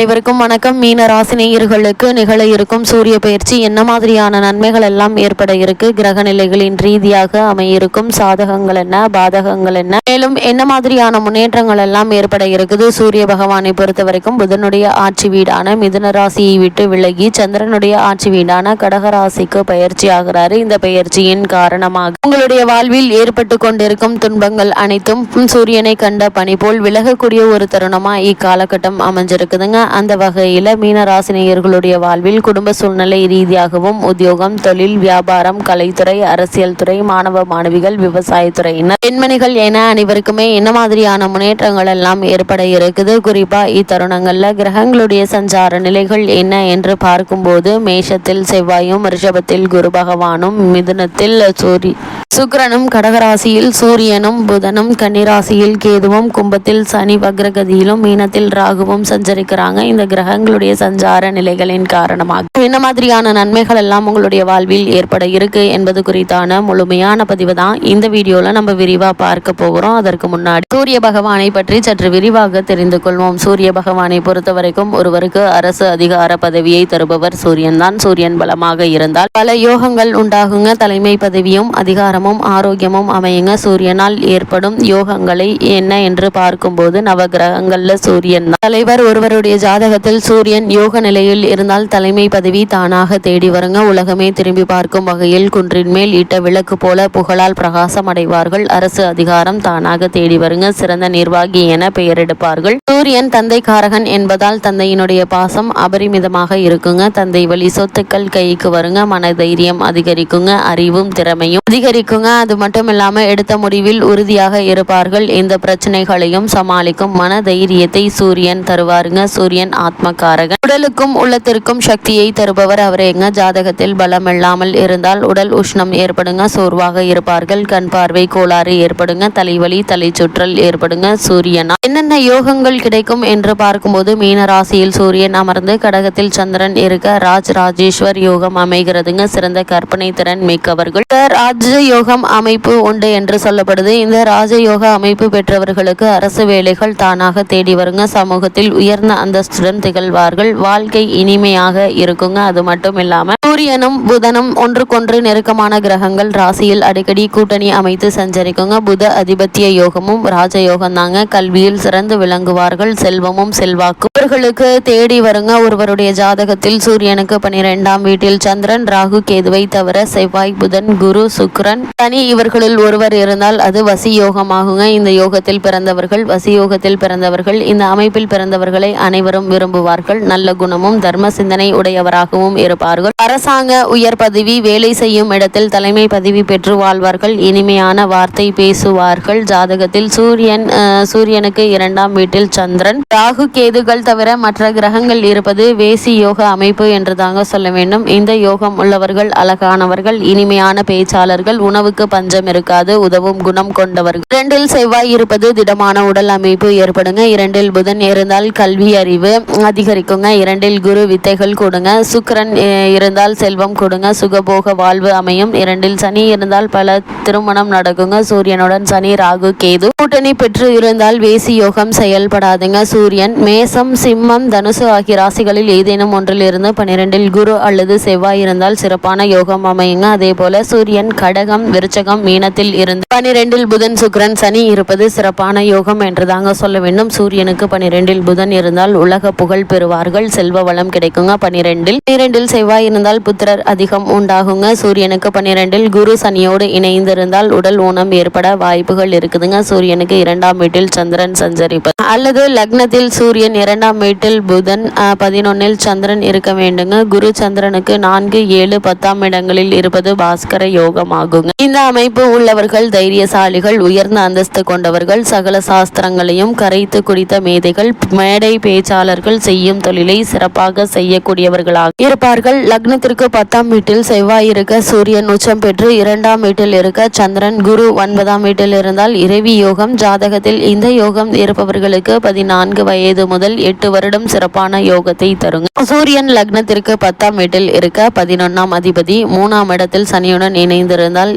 அனைவருக்கும் வணக்கம். மீன ராசினியர்களுக்கு நிகழ இருக்கும் சூரிய பயிற்சி என்ன மாதிரியான நன்மைகள் எல்லாம் ஏற்பட இருக்கு? கிரக நிலைகளின் ரீதியாக அமையிருக்கும் சாதகங்கள் என்ன? பாதகங்கள் என்ன? மேலும் என்ன மாதிரியான முன்னேற்றங்கள் எல்லாம் ஏற்பட இருக்குது? சூரிய பகவானை பொறுத்த வரைக்கும் புதனுடைய ஆட்சி வீடான மிதுன ராசியை விட்டு விலகி சந்திரனுடைய ஆட்சி வீடான கடக ராசிக்கு பயிற்சி ஆகிறாரு. இந்த பயிற்சியின் காரணமாக உங்களுடைய வாழ்வில் ஏற்பட்டு கொண்டிருக்கும் துன்பங்கள் அனைத்தும் சூரியனை கண்ட பனி போல் விலகக்கூடிய ஒரு தருணமா இக்காலகட்டம் அமைஞ்சிருக்குதுங்க. அந்த வகையில் மீனராசினியர்களுடைய வாழ்வில் குடும்ப சூழ்நிலை ரீதியாகவும் உத்தியோகம் தொழில் வியாபாரம் கலைத்துறை அரசியல் துறை மாணவ மாணவிகள் விவசாயத்துறையினர் பெண்மணிகள் என அனைவருக்குமே என்ன மாதிரியான முன்னேற்றங்கள் எல்லாம் ஏற்பட இருக்குது? குறிப்பா இத்தருணங்கள்ல கிரகங்களுடைய சஞ்சார நிலைகள் என்ன என்று பார்க்கும்போது மேஷத்தில் செவ்வாயும் ரிஷபத்தில் குரு பகவானும் மிதுனத்தில் சூரி சுக்ரனும் கடகராசியில் சூரியனும் புதனும் கன்னிராசியில் கேதுவும் கும்பத்தில் சனி வக்ரகதியிலும் மீனத்தில் ராகுவும் சஞ்சரிக்கிறாங்க. இந்த கிரகங்களுடைய சஞ்சார நிலைகளின் காரணமாக. என்ன மாதிரியான நன்மைகள் எல்லாம் உங்களுடைய வாழ்வில் ஏற்பட இருக்கு என்பது குறித்தான முழுமையான பதிவு தான் இந்த வீடியோல நம்ம விரிவா பார்க்க போகிறோம். அதற்கு முன்னாடி சூரிய பகவானை பற்றி சற்று விரிவாக தெரிந்து கொள்வோம். சூரிய பகவானை பொறுத்த வரைக்கும் ஒருவருக்கு அரசு அதிகார பதவியை தருபவர் சூரியன் தான். சூரியன் பலமாக இருந்தால் பல யோகங்கள் உண்டாகுங்க. தலைமை பதவியும் அதிகாரமும் ஆரோக்கியமும் அமையுங்க. சூரியனால் ஏற்படும் யோகங்களை என்ன என்று பார்க்கும்போது நவகிரகங்கள்ல சூரியன் தான். தலைவர் ஒருவருடைய ஜாதகத்தில் சூரியன் யோக நிலையில் இருந்தால் தலைமை பதவி தானாக தேடி வருங்க. உலகமே திரும்பி பார்க்கும் வகையில் குன்றின் மேல் இட்ட விளக்கு போல புகழால் பிரகாசம் அடைவார்கள். அரசு அதிகாரம் தானாக தேடி வருங்க. சிறந்த நிர்வாகி என பெயரெடுப்பார்கள். சூரியன் தந்தை காரகன் என்பதால் தந்தையினுடைய பாசம் அபரிமிதமாக இருக்குங்க. தந்தை வழி சொத்துக்கள் கைக்கு வருங்க. மன தைரியம் அதிகரிக்குங்க. அறிவும் திறமையும் அதிகரிக்குங்க. அது மட்டும் இல்லாம எடுத்த முடிவில் உறுதியாக இருப்பார்கள். இந்த பிரச்சனைகளையும் சமாளிக்கும் மன தைரியத்தை சூரியன் தருவாருங்க. சூரியன் ஆத்மகாரகன் உடலுக்கும் உள்ளத்திற்கும் சக்தியை தருபவர் அவரேங்க ஜாதகத்தில் பலம் இல்லாமல் இருந்தால் உடல் உஷ்ணம் ஏற்படுங்க சோர்வாக இருப்பார்கள். கண் பார்வை கோளாறு ஏற்படுங்க தலைவலி தலை சுற்றல் ஏற்படுங்க சூரியனா. என்னென்ன யோகங்கள் கிடைக்கும் என்று பார்க்கும்போது மீன ராசியில் சூரியன் அமர்ந்து கடகத்தில் சந்திரன் இருக்க ராஜ் ராஜேஸ்வர் யோகம் அமைகிறதுங்க. சிறந்த கற்பனை திறன் மிக்கவர்கள். ராஜ யோகம் அமைப்பு உண்டு என்று சொல்லப்படுது. இந்த ராஜயோக அமைப்பு பெற்றவர்களுக்கு அரசு வேலைகள் தானாக தேடி வருங்க. சமூகத்தில் உயர்ந்த அந்த அந்தஸ்துடன் திகழ்வார்கள். வாழ்க்கை இனிமையாக இருக்குங்க. அது மட்டும் இல்லாம சூரியனும் புதனும் ஒன்றுக்கொன்று நெருக்கமான கிரகங்கள் ராசியில் அடிக்கடி கூட்டணி அமைத்து சஞ்சரிக்குங்க. புத அதிபத்திய யோகமும் ராஜயோகம் தாங்க கல்வியில் சிறந்து விளங்குவார்கள். செல்வமும் செல்வாக்கும் இவர்களுக்கு தேடி வருங்க. ஒருவருடைய ஜாதகத்தில் சூரியனுக்கு பனிரெண்டாம் வீட்டில் சந்திரன் ராகு கேதுவை தவிர செவ்வாய் புதன் குரு சுக்ரன் தனி இவர்களில் ஒருவர் இருந்தால் அது வசி யோகமாகுங்க. இந்த யோகத்தில் பிறந்தவர்கள் வசி யோகத்தில் பிறந்தவர்கள் இந்த அமைப்பில் பிறந்தவர்களை அனைவரும் விரும்புவார்கள். நல்ல குணமும் தர்ம சிந்தனை உடையவராகவும் இருப்பார்கள். அரசாங்க உயர் பதவி வேலை செய்யும் இடத்தில் தலைமை பதவி பெற்று வாழ்வார்கள். இனிமையான வார்த்தை பேசுவார்கள். ஜாதகத்தில் சூரியன் சூரியனுக்கு இரண்டாம் வீட்டில் சந்திரன். ராகு கேதுகள் தவிர மற்ற கிரகங்கள் இருப்பது வேசி யோக அமைப்பு என்று தாங்க சொல்ல வேண்டும். இந்த யோகம் உள்ளவர்கள் அழகானவர்கள் இனிமையான பேச்சாளர்கள் உணவுக்கு பஞ்சம் இருக்காது உதவும் குணம் கொண்டவர்கள். இரண்டில் செவ்வாய் இருப்பது திடமான உடல் அமைப்பு ஏற்படுங்க. இரண்டில் புதன் இருந்தால் கல்வி அறிவு அதிகரிக்குங்க. இரண்டில் குரு வித்தைகள் கொடுங்க. சுக்கரன் இருந்தால் செல்வம் கொடுங்க. சுகபோக வாழ்வு அமையும். இரண்டில் சனி இருந்தால் பல திருமணம் நடக்குங்க. சூரியனுடன் சனி ராகு கேது. கூட்டணி பெற்று இருந்தால் வேசி யோகம் செயல்படாதுங்க. சூரியன் மேசம் சிம்மம் தனுசு ஆகிய ராசிகளில் ஏதேனும் ஒன்றில் இருந்து பன்னிரெண்டில் குரு அல்லது செவ்வாய் இருந்தால் சிறப்பான யோகம் அமையுங்க. அதே போல சூரியன் கடகம் விருச்சகம் மீனத்தில் இருந்து பனிரெண்டில் புதன் சுக்கரன் சனி இருப்பது சிறப்பான யோகம் என்று தாங்க சொல்ல வேண்டும். சூரியனுக்கு பனிரெண்டில் புதன் இருந்தால் உலக புகழ் பெறுவார்கள். செல்வ வளம் கிடைக்குங்க. பனிரெண்டில் பன்னிரெண்டில் செவ்வாய் இருந்தால் புத்திரர் அதிகம் உண்டாகுங்க. சூரியனுக்கு பன்னிரெண்டில் குரு சனியோடு இணைந்திருந்தால் உடல் ஊனம் ஏற்பட வாய்ப்புகள் இருக்குதுங்க. சூரியனுக்கு இரண்டாம் வீட்டில் சந்திரன் சஞ்சரிப்பது அல்லது லக்னத்தில் சூரியன் இரண்டாம் வீட்டில் புதன் பதினொன்னில் சந்திரன் இருக்க வேண்டுங்க. குரு சந்திரனுக்கு நான்கு ஏழு பத்தாம் இடங்களில் இருப்பது பாஸ்கர யோகம் ஆகுங்க இந்த அமைப்பு உள்ளவர்கள் தைரியசாலிகள் உயர்ந்த அந்தஸ்து கொண்டவர்கள். சகல சாஸ்திரங்களையும் கரைத்து குடித்த மேதைகள் மேடை பேச்சா தொழிலாளர்கள் செய்யும் தொழிலை சிறப்பாக செய்யக்கூடியவர்களாக இருப்பார்கள். லக்னத்திற்கு பத்தாம் வீட்டில் செவ்வாய் இருக்க சூரியன் உச்சம் பெற்று இரண்டாம் வீட்டில் இருக்க சந்திரன் குரு ஒன்பதாம் வீட்டில் இருந்தால் இறைவி யோகம் ஜாதகத்தில் இந்த யோகம் இருப்பவர்களுக்கு பதினான்கு வயது முதல் எட்டு வருடம் சிறப்பான யோகத்தை தருங்க. சூரியன் லக்னத்திற்கு பத்தாம் வீட்டில் இருக்க பதினொன்னாம் அதிபதி மூணாம் இடத்தில் சனியுடன் இணைந்திருந்தால்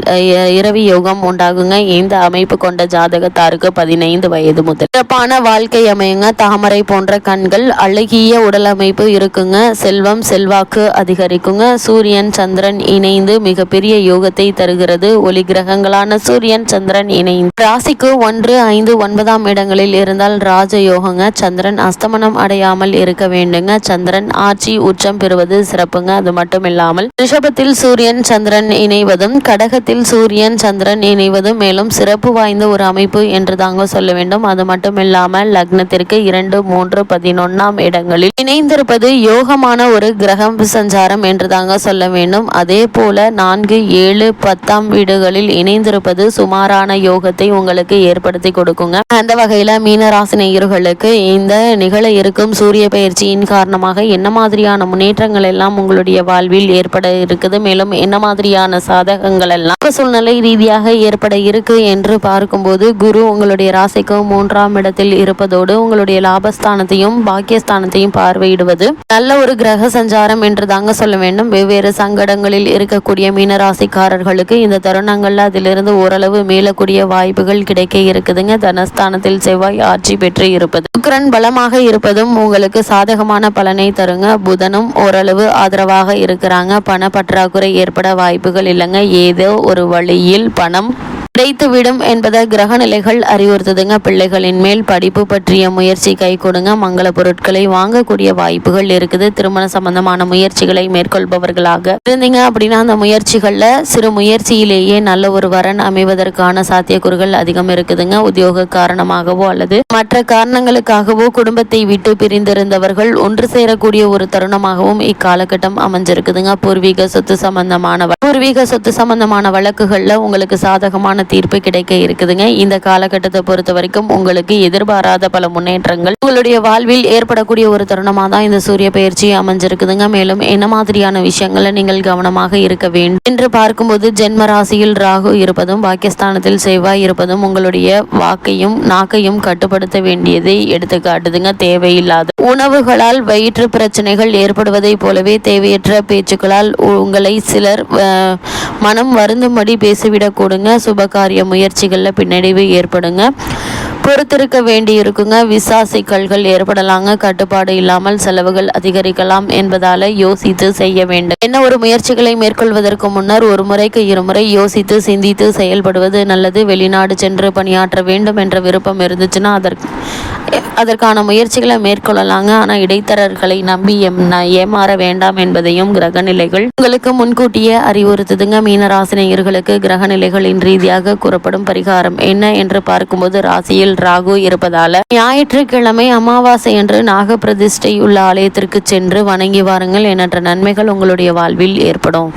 இரவி யோகம் உண்டாகுங்க. இந்த அமைப்பு கொண்ட ஜாதகத்தாருக்கு பதினைந்து வயது முதல். சிறப்பான வாழ்க்கை அமையுங்க. தாமரை போன்ற கண்கள் பலன்கள் அழகிய உடலமைப்பு இருக்குங்க. செல்வம் செல்வாக்கு அதிகரிக்குங்க. சூரியன் சந்திரன் இணைந்து மிகப்பெரிய யோகத்தை தருகிறது. ஒளி கிரகங்களான சூரியன் சந்திரன் இணைந்து. ராசிக்கு ஒன்று ஐந்து ஒன்பதாம் இடங்களில் இருந்தால் ராஜ யோகங்க சந்திரன் அஸ்தமனம் அடையாமல் இருக்க வேண்டுங்க. சந்திரன் ஆட்சி உச்சம் பெறுவது சிறப்புங்க. அது மட்டும் இல்லாமல் ரிஷபத்தில் சூரியன் சந்திரன் இணைவதும் கடகத்தில் சூரியன் சந்திரன் இணைவதும் மேலும் சிறப்பு வாய்ந்த ஒரு அமைப்பு என்று தாங்க சொல்ல வேண்டும். அது மட்டும் இல்லாமல் லக்னத்திற்கு இரண்டு மூன்று பதினொன்னாம் இடங்களில். இணைந்திருப்பது யோகமான ஒரு கிரகம் சஞ்சாரம் என்று தாங்க சொல்ல வேண்டும். அதே போல நான்கு ஏழு பத்தாம் வீடுகளில் இணைந்திருப்பது சுமாரான யோகத்தை உங்களுக்கு ஏற்படுத்தி கொடுக்குங்க. அந்த வகையில மீனராசினியர்களுக்கு இந்த நிகழ இருக்கும் சூரிய பயிற்சியின் காரணமாக என்ன மாதிரியான முன்னேற்றங்கள் எல்லாம் உங்களுடைய வாழ்வில் ஏற்பட இருக்குது மேலும் என்ன மாதிரியான சாதகங்கள் எல்லாம் சூழ்நிலை ரீதியாக ஏற்பட இருக்கு என்று பார்க்கும்போது குரு உங்களுடைய ராசிக்கு மூன்றாம் இடத்தில் இருப்பதோடு உங்களுடைய லாபஸ்தானத்தையும் பாக்கியஸ்தானத்தையும் பார்வையிடுவது. நல்ல ஒரு கிரக சஞ்சாரம் என்று தாங்க சொல்ல வேண்டும். வெவ்வேறு சங்கடங்களில் இருக்கக்கூடிய மீனராசிக்காரர்களுக்கு இந்த தருணங்கள்ல அதிலிருந்து ஓரளவு மீளக்கூடிய வாய்ப்புகள் கிடைக்க இருக்குதுங்க. தனஸ்தானத்தில் செவ்வாய் ஆட்சி பெற்று இருப்பது. சுக்கரன் பலமாக இருப்பதும் உங்களுக்கு சாதகமான பலனை தருங்க. புதனும் ஓரளவு ஆதரவாக இருக்கிறாங்க. பண பற்றாக்குறை ஏற்பட வாய்ப்புகள் இல்லைங்க. ஏதோ ஒரு வழியில் பணம் கிடைத்துவிடும் என்பதை கிரக நிலைகள் அறிவுறுத்துதுங்க. பிள்ளைகளின் மேல் படிப்பு பற்றிய முயற்சி கை கொடுங்க. மங்கள பொருட்களை வாங்கக்கூடிய வாய்ப்புகள் இருக்குது. திருமண சம்பந்தமான முயற்சிகளை மேற்கொள்பவர்களாக இருந்தீங்க அப்படின்னா அந்த முயற்சிகளில் சிறு முயற்சியிலேயே நல்ல ஒரு வரன் அமைவதற்கான சாத்தியக்கூறுகள் அதிகம் இருக்குதுங்க. உத்தியோக காரணமாகவோ அல்லது மற்ற காரணங்களுக்காகவோ குடும்பத்தை விட்டு பிரிந்திருந்தவர்கள் ஒன்று சேரக்கூடிய ஒரு தருணமாகவும் இக்காலகட்டம் அமைஞ்சிருக்குதுங்க. பூர்வீக சொத்து சம்பந்தமான பூர்வீக சொத்து சம்பந்தமான வழக்குகளில் உங்களுக்கு சாதகமான தீர்ப்பு கிடைக்க இருக்குதுங்க. இந்த காலகட்டத்தை பொறுத்த வரைக்கும் உங்களுக்கு எதிர்பாராத பல முன்னேற்றங்கள். உங்களுடைய வாழ்வில் ஏற்படக்கூடிய ஒரு தருணமாக தான் இந்த சூரிய பயிற்சி அமைஞ்சிருக்குதுங்க. மேலும் என்ன மாதிரியான விஷயங்களை நீங்கள் கவனமாக இருக்க வேண்டும் என்று பார்க்கும்போது ஜென்ம ராசியில் ராகு இருப்பதும் பாகிஸ்தானத்தில் செவ்வாய் இருப்பதும் உங்களுடைய வாக்கையும் நாக்கையும் கட்டுப்படுத்த வேண்டியதை எடுத்து காட்டுதுங்க தேவையில்லாத உணவுகளால் வயிற்று பிரச்சனைகள் ஏற்படுவதைப் போலவே தேவையற்ற பேச்சுக்களால் உங்களை சிலர் மனம் வருந்தும்படி பேசிவிடக் கூடுங்க. சுப காரிய முயற்சிகளில் பின்னடைவு ஏற்படுங்க. பொறுத்திருக்க வேண்டி இருக்குங்க விசா சிக்கல்கள் ஏற்படலாங்க. கட்டுப்பாடு இல்லாமல் செலவுகள் அதிகரிக்கலாம் என்பதால யோசித்து செய்ய வேண்டும். என்ன ஒரு முயற்சிகளை மேற்கொள்வதற்கு முன்னர் ஒரு முறைக்கு இருமுறை யோசித்து சிந்தித்து செயல்படுவது நல்லது. வெளிநாடு சென்று பணியாற்ற வேண்டும் என்ற விருப்பம் இருந்துச்சுன்னா அதற்கு அதற்கான முயற்சிகளை மேற்கொள்ளலாங்க. ஆனால் இடைத்தரர்களை நம்பி எம் ந- ஏமாற வேண்டாம் என்பதையும் கிரகநிலைகள் உங்களுக்கு முன்கூட்டியே அறிவுறுத்துதுங்க. மீனராசினியர்களுக்கு கிரகநிலைகளின் ரீதியாக கூறப்படும் பரிகாரம் என்ன என்று பார்க்கும்போது ராசியில் ராகு இருப்பதால ஞாயிற்றுக்கிழமை அமாவாசை என்று நாக பிரதிஷ்டை உள்ள ஆலயத்திற்கு சென்று வணங்கி வாருங்கள். எண்ணற்ற நன்மைகள் உங்களுடைய வாழ்வில் ஏற்படும்.